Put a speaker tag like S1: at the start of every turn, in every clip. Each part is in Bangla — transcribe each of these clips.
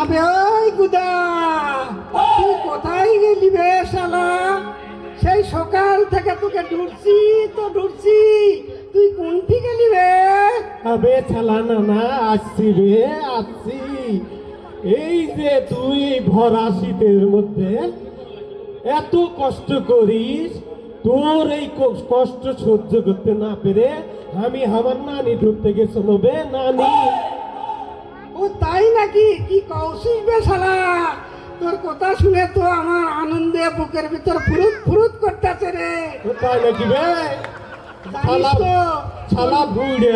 S1: আবে ওই গুদা, তুই কোথায় গেলি বে শালা? সেই সকাল থেকে তোকে ঢুকছি তো ঢুকছি তুই কোনটি গেলি বে?
S2: আবে ছালা নানা আসছি রে আসছি। এই যে তুই ভরা মধ্যে এত কষ্ট করিস তোর এই কষ্ট সহ্য করতে না পেরে আমি আমার নানি ঢুকতে গেছিল বে নানি।
S1: ও তাই নাকি? কি কৌশিস বে শালা? তোর কথা শুনে তো আমার আনন্দে বুকের ভিতর ফুরুত ফুরুত করতেছে রে।
S2: তাই নাকি বে? শালা বুড়ে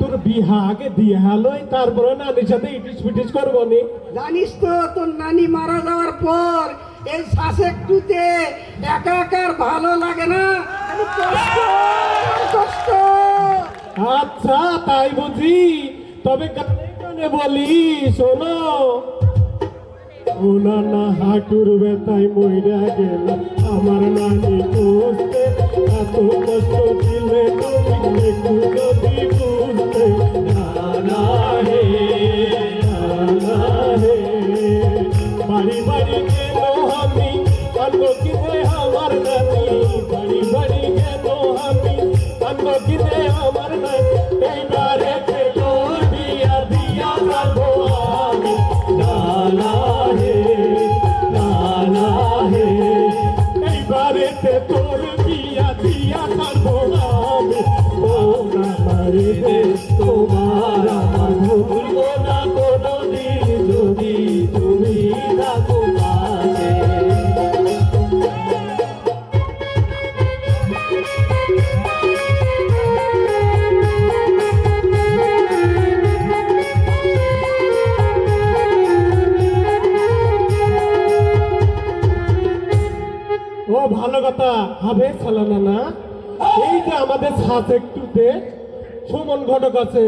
S2: তোর বিহা আগে দিয়ে হালোই তারপরে নানির সাথে ইটিস পিটিস করব নি।
S1: জানিস তো তোর নানি মারা যাওয়ার পর এই শ্বাস একটুতে একা একার ভালো লাগে না। কষ্ট কষ্ট।
S2: আচ্ছা তাই বুঝি। তবে গানে বলি, শোনো। ওনা না হাঁটুর মইরা গেল, আমার নানি বুঝতে এত কষ্ট দিলে তুমি যদি বুঝতে। না হে না হে, বাড়ি ও ভালো কথা। হবে চালানা না এই যে আমাদের সাথে একটুতে সুমন ঘটক আছে।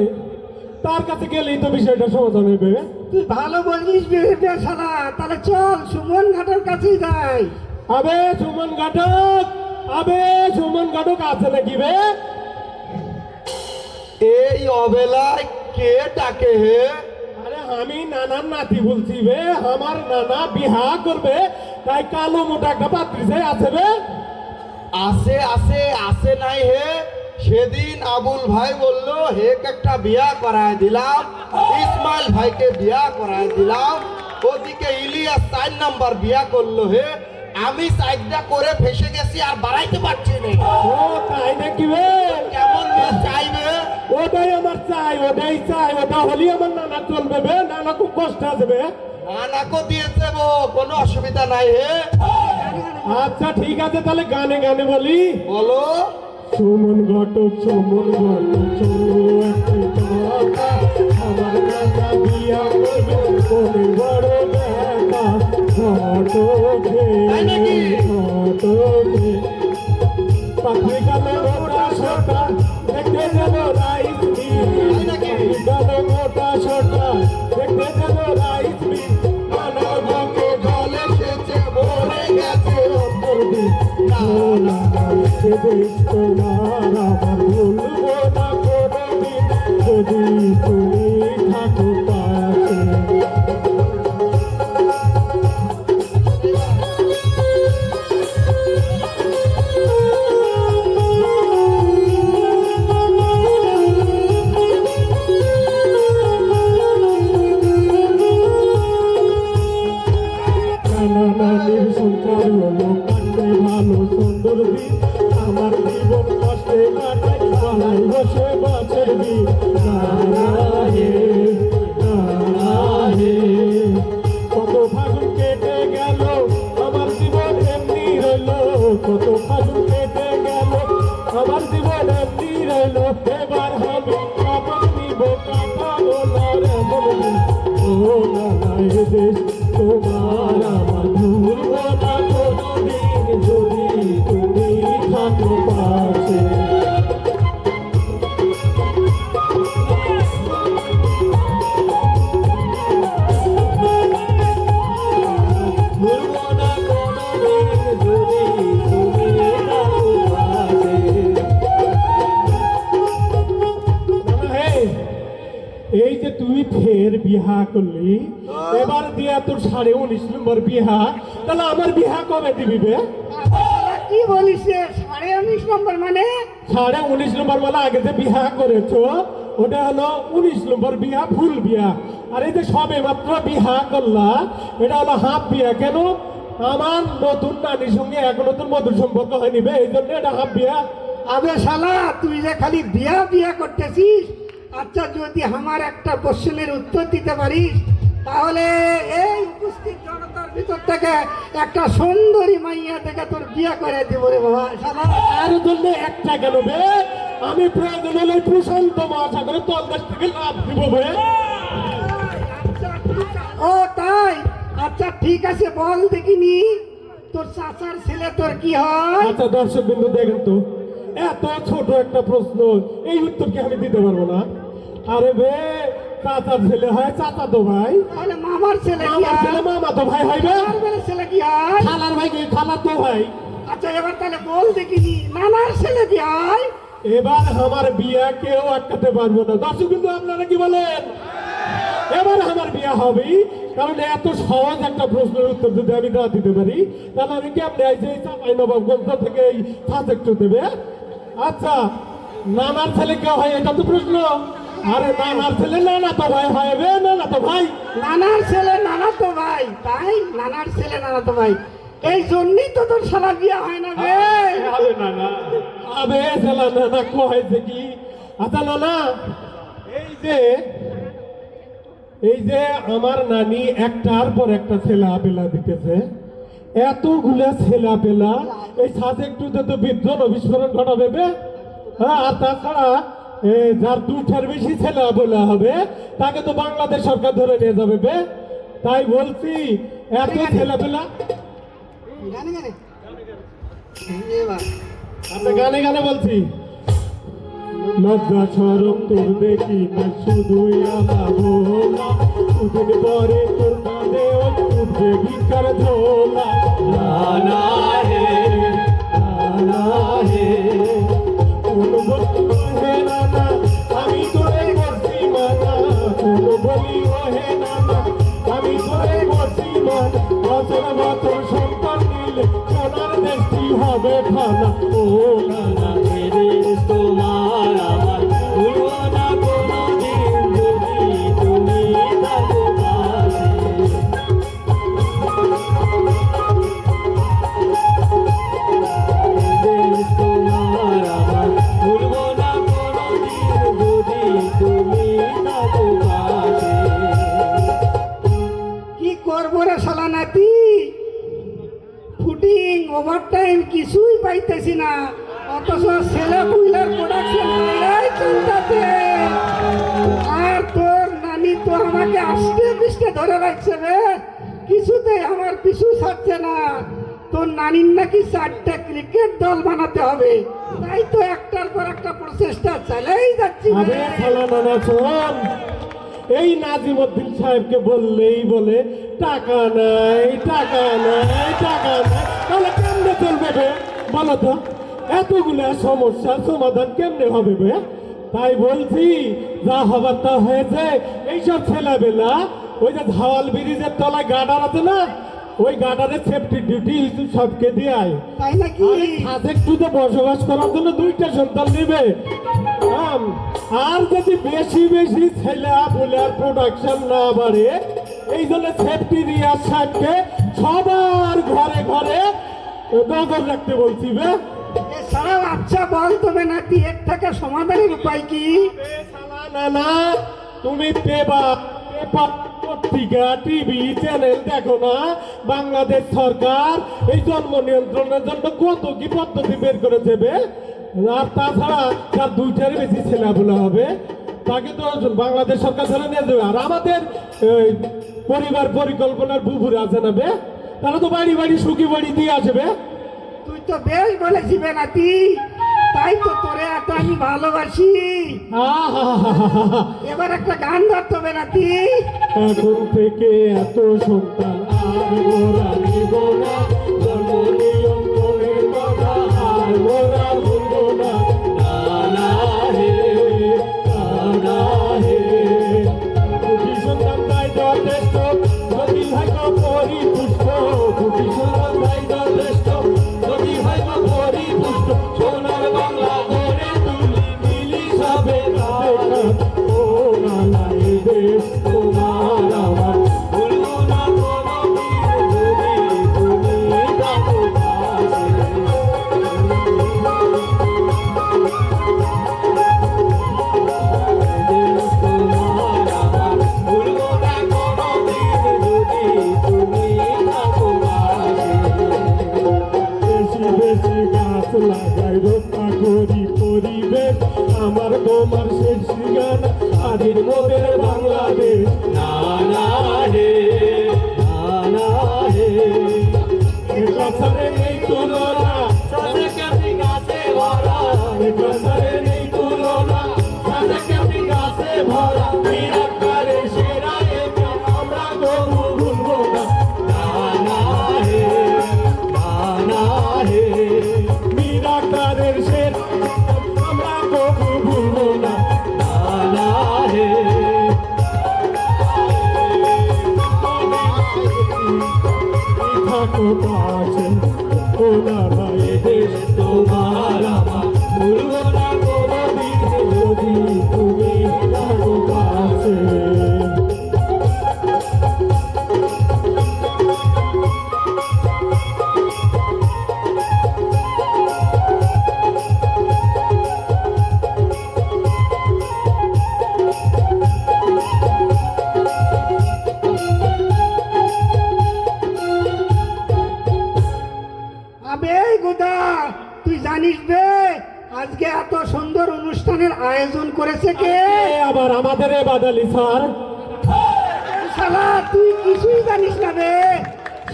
S2: তার কাছে গেলেই তো বিষয়টা সমাধান হবে।
S1: তুই ভালো বলিস শালা। তাহলে চল সুমন ঘাটের কাছেই যাই।
S2: আবে সুমন ঘটক আবে সুমন ঘটক আছে নাকি বে?
S3: এই অবেলায় কে ডাকে হে?
S2: আমি নানার নাতি বলছি বে, আমার নানা বিহা করবে, তাই কালো মোটা একটা পাত্রী সে আছে বে।
S3: আসে আছে আসে নাই হে। সেদিন আবুল ভাই বলল হেক একটা বিয়া করায় দিলাম, ইসমাইল ভাইকে বিয়া করায় দিলাম। ওদিকে ইলিয়াস চার নাম্বার বিয়া করল হে। আমি সাইডটা করে ফেসে গেছি আর বাড়াইতে পারছি না।
S2: ও তাই নাকি
S3: কেমন মেয়ে চাইবে?
S2: ওটাই আমার চাই ওটাই চাই ওটা হলি আমার নানা চলবে বে নানা খুব কষ্ট আছে বে।
S3: নানাকো দিয়েছে বো কোনো অসুবিধা নাই হে।
S2: আচ্ছা ঠিক আছে তাহলে গানে গানে বলি।
S3: বলো।
S2: সুমন ঘটক সুমন ঘটক আমার কাকা বিয়া করবে বড় ঘটকে ভুলবো না করে যদি তুমি আমার বিহা করলি? এবার দিয়া তোর সাড়ে উনিশ নম্বর বিহা। তাহলে আমার বিহা কবে দিবি বে?
S1: কি বলিস? সাড়ে উনিশ নম্বর মানে?
S2: সাড়ে উনিশ নম্বর বলে আগে যে বিহা করেছ ওটা হলো উনিশ নম্বর বিয়া ফুল বিয়া আর এই যে সবে মাত্র বিহা করলা এটা হলো হাফ বিয়া কেন? আমার নতুন নানির সঙ্গে এখনও তোর মধুর সম্পর্ক হয়নি বে এই জন্য এটা হাফ বিয়া
S1: আবে শালা তুই যে খালি বিয়া বিয়া করতেছিস আচ্ছা যদি আমার একটা কোশ্চেনের উত্তর দিতে পারিস তাহলে এই উপস্থিত জনতার ভিতর থেকে একটা সুন্দরী মাইয়া থেকে তোর বিয়ে করে দিব রে বাবা।
S2: আর জন্য একটা কেন বে। আমি প্রয়োজন হলে প্রশান্ত মহাসাগরে তোর কাছ থেকে লাভ দিব বে।
S1: আচ্ছা, ও তাই? আচ্ছা ঠিক আছে বল দেখিনি। তোর চাচার ছেলে তোর কি হয়?
S2: আচ্ছা দর্শক বিন্দু দেখেন তো। এত ছোট একটা প্রশ্ন এই উত্তর কি আমি দিতে পারব না? আরে বে চাচার ছেলে হয় চাচা তো ভাই।
S1: তাহলে মামার ছেলে কি হয়
S2: ছেলে মামা তো ভাই হইবে
S1: মামার ছেলে কি হয়
S2: খালার ভাই কি খালার তো ভাই।
S1: আচ্ছা এবার তাহলে বল দেখিনি নানার ছেলে কি হয়
S2: এবার আমার বিয়া কেউ আটকাতে পারব না। দর্শক বিন্দু আপনারা কি বলেন? এবার আমার বিয়া হবে কারণ এত সহজ একটা প্রশ্নের উত্তর যদি আমি না দিতে পারি তাহলে আমি কেমনে আইছি এই চাপাই নবাবগঞ্জ থেকে এই সাজেক্ট দেবে? আচ্ছা নানার ছেলে কেউ হয় এটা তো প্রশ্ন। আরে নানার ছেলে নানা তো ভাই হয় বে নানা তো ভাই।
S1: নানার ছেলে নানা তো ভাই। তাই? নানার ছেলে নানা তো ভাই। এই জন্যই তো তোর শালা বিয়া হয় না বে
S2: আবে নানা আবে শালা নানা কয়েছে কি? আচ্ছা নানা এই যে এই যে আমার নানি একটার পর একটা ছেলে আপেলা দিতেছে। এতগুলা ছেলে আপেলা এই একটু তো বিদ্যুৎ বিস্ফোরণ ঘটাবে? হ্যাঁ আর তাছাড়া যার দুটার বেশি ছেলে আপেলা হবে তাকে তো বাংলাদেশ সরকার ধরে নিয়ে যাবে বে। তাই বলছি এত ছেলে পেলা
S1: গানে গানে। এবার
S2: আমরা গানে গানে বলছি। লজ্জা সরম তোর দেখি না শুধুই আমার ভোলা। দুদিন পরে তোর কাঁধে উঠবে ভিক্ষার ঝোলা। না না হে না হে বছর বছর সন্তান নিলে সোনার দেশটি হবে খানা ও না
S1: তো আমাকে আস্তে পিষ্টে ধরে রাখছে রে। কিছুতে আমার পিছু ছাড়ছে না। তোর নানির নাকি চারটা ক্রিকেট দল বানাতে হবে। তাই তো একটার পর একটা প্রচেষ্টা চালাই যাচ্ছি
S2: এই নাজিমুদ্দিন সাহেবকে বললেই বলে, টাকা নাই টাকা নাই টাকা নাই। তাহলে কেমনে চলবে বলো তো, এতগুলা সমস্যার সমাধান কেমনে হবে বে? তাই বলছি যা হবার তা হয়েছে। এইসব ছেলেবেলা ওই যে ধাওয়াল ব্রিজের তলায় গাডার আছে না ওই গার্ডারের সেফটি ডিউটি সবকে দিয়ে আয়।
S1: তাই নাকি?
S2: একটুতে বসবাস করার জন্য দুইটা সন্তান নেবে। আর যদি বেশি বেশি ছেলে বলে আর প্রোডাকশন না বাড়ে এই জন্য সেফটি রিয়ার সাহেবকে সবার ঘরে ঘরে নজর রাখতে বলছি বে।
S1: এ সারা আচ্ছা বল তবে এর থেকে সমাধানের উপায় কি?
S2: না না তুমি পেপার পত্রিকা, টিভি, চ্যানেল দেখো না? বাংলাদেশ সরকার এই জন্ম নিয়ন্ত্রণের জন্য কত কি পদ্ধতি বের করে দেবে আর তাছাড়া তার দুইটারই বেশি ছেলেগুলো হবে। তাকে তো বাংলাদেশ সরকার ধরে নিয়ে যাবে। আর আমাদের পরিবার পরিকল্পনার বুবুর আছে না বে? তারা তো বাড়ি বাড়ি সুখী বাড়ি দিয়ে আসবে
S1: তুই তো বেশ বলেছি বেনাতি। তাই তো তোরে এত আমি ভালোবাসি। এবার একটা গান ধরতে হবে নাতি
S2: এখন থেকে এত সন্তান আমাদের স্যার।
S1: শালা তুই কিছুই জানিস না রে।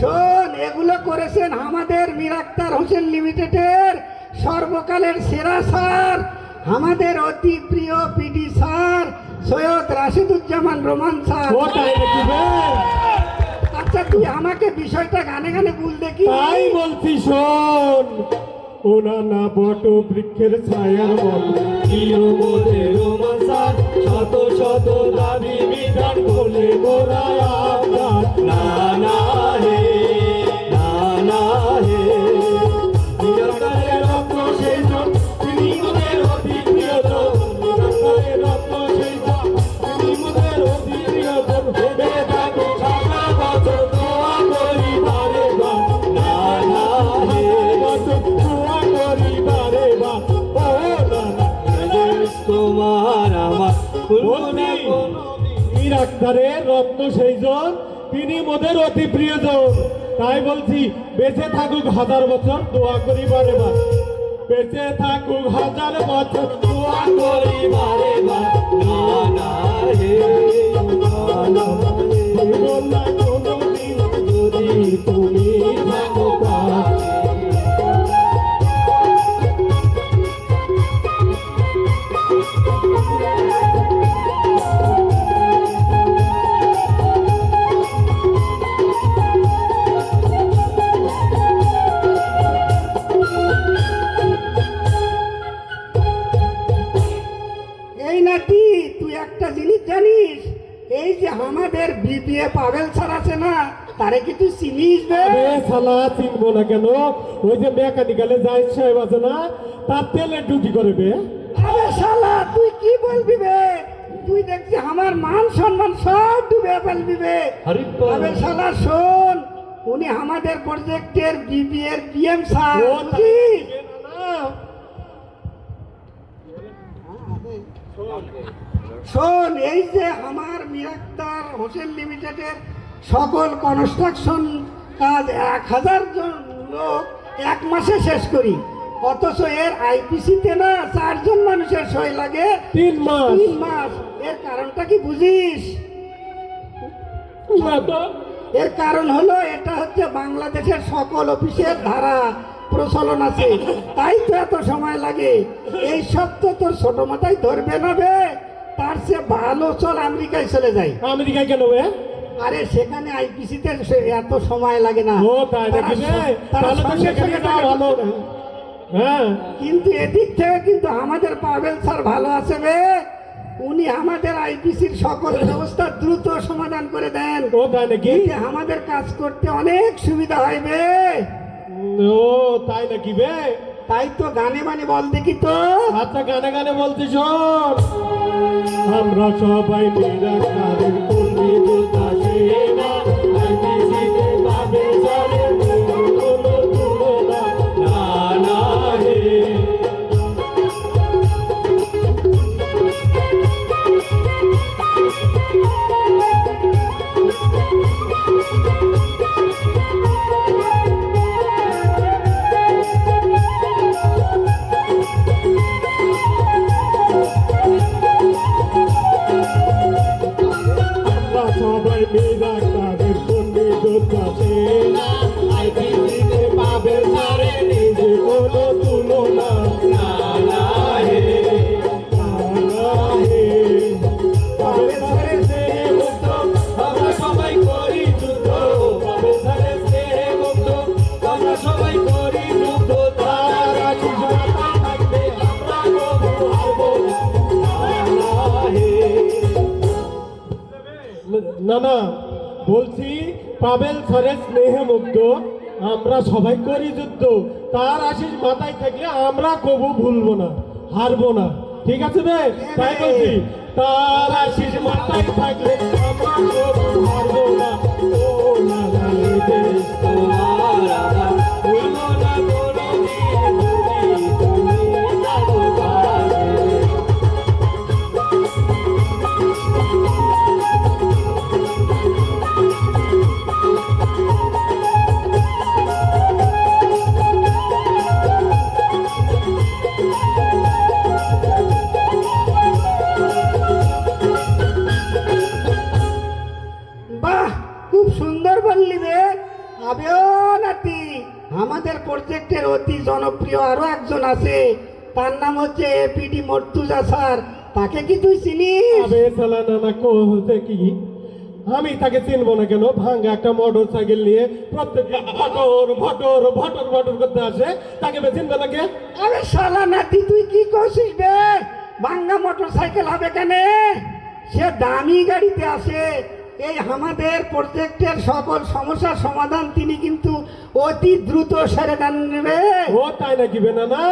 S1: শোন এগুলো করেছেন আমাদের মিরাক্তার হোসেন লিমিটেডের সর্বকালের সেরা স্যার আমাদের অতি প্রিয় PD sir Syed Rashiduzzaman Roman sir? আচ্ছা তুই আমাকে বিষয়টা গানে গানে বল দেখি।
S2: তাই বলছি শোন। ওনা না বট বৃক্ষের ছায়ার মন প্রিয় মোদের রোমান্সার শত দাবি বিধান বলে মোরা আপনার না না হে রত্ন সেইজন তিনি মোদের অতি প্রিয় প্রিয়জন। তাই বলছি, বেঁচে থাকুক হাজার বছর, দোয়া করি বার বেঁচে থাকুক হাজার বছর, দোয়া করি বারে বার
S1: বিবিএ পাবেল স্যার আছে না তারে কি তুই চিনিস বে?
S2: আরে শালা চিনবো না কেন? ওই যে মেকানিক্যালে যাই সাহেব আছে না তার তেলে ডিউটি করবে
S1: আরে শালা তুই কি বলবি বে? তুই দেখছি আমার মান সম্মান সব ডুবে ফেলবি বে। আবে শালা শোন উনি আমাদের প্রজেক্টের বিবিএর পিএম স্যার বুঝিস?
S2: না
S1: শোন এই যে আমার মিরাক্তার হোসেন লিমিটেডের সকল কনস্ট্রাকশন কাজ এক হাজার জন লোক এক মাসে শেষ করি। অথচ এর আইপিসিতে না চারজন মানুষের সই লাগে।
S2: তিন মাস।
S1: তিন মাস। এর কারণটা কি বুঝিস? এর কারণ হলো এটা হচ্ছে বাংলাদেশের সকল অফিসের ধারা প্রচলন আছে। তাই তো এত সময় লাগে। এই সব তো তোর ছোট মাথায় ধরবে না বে। তার চেয়ে ভালো চল আমেরিকায় চলে যাই
S2: আমেরিকায় কেন
S1: আরে সেখানে আইপিসিতে এত সময় লাগে না।
S2: ও তাই নাকি বে? তাহলে তো সেখানে ভালো হ্যাঁ।
S1: কিন্তু এদিক থেকে কিন্তু আমাদের পাবেল স্যার ভালো আছে বে। উনি আমাদের আইপিসির সকল ব্যবস্থা দ্রুত সমাধান করে দেন।
S2: ও তাই নাকি?
S1: আমাদের কাজ করতে অনেক সুবিধা হয় বে।
S2: ও তাই নাকি বে?
S1: তাই তো গানে মানে বল দেখি তো।
S2: আচ্ছা গানে গানে বলতে শোন। আমরা সবাই নিরাকারের কর্মী যোদ্ধা সেনা আইপিসিতে না না, বলছি, পাবেল স্যারের স্নেহে মুগ্ধ। আমরা সবাই করি যুদ্ধ। তার আশিস মাথায় থাকলে আমরা কবু ভুলবো না, হারবো না। ঠিক আছে তাই বলছি, তার আশিস মাথায় থাকলে আমরা কবু
S1: আমাদের প্রজেক্টের অতি জনপ্রিয় আরও একজন আছে। তার নাম হচ্ছে এপিডি মর্তুজা স্যার। তাকে কি তুই চিনিস?
S2: আবে সালা নানা কো হচ্ছে কি আমি তাকে চিনবো না কেন? ভাঙ্গা একটা মোটর সাইকেল নিয়ে প্রত্যেক ভটর ভটর ভটর ভটর করতে আসে। তাকে বে চিনবে না কে?
S1: আরে শালা নাতি তুই কি করছিস বে? ভাঙ্গা মোটর সাইকেল হবে কেন? সে দামি গাড়িতে আসে। এই আমাদের প্রজেক্টের সকল সমস্যার সমাধান তিনি কিন্তু অতি দ্রুত সেরে দেন নেবে
S2: ও তাই নাকি না
S1: না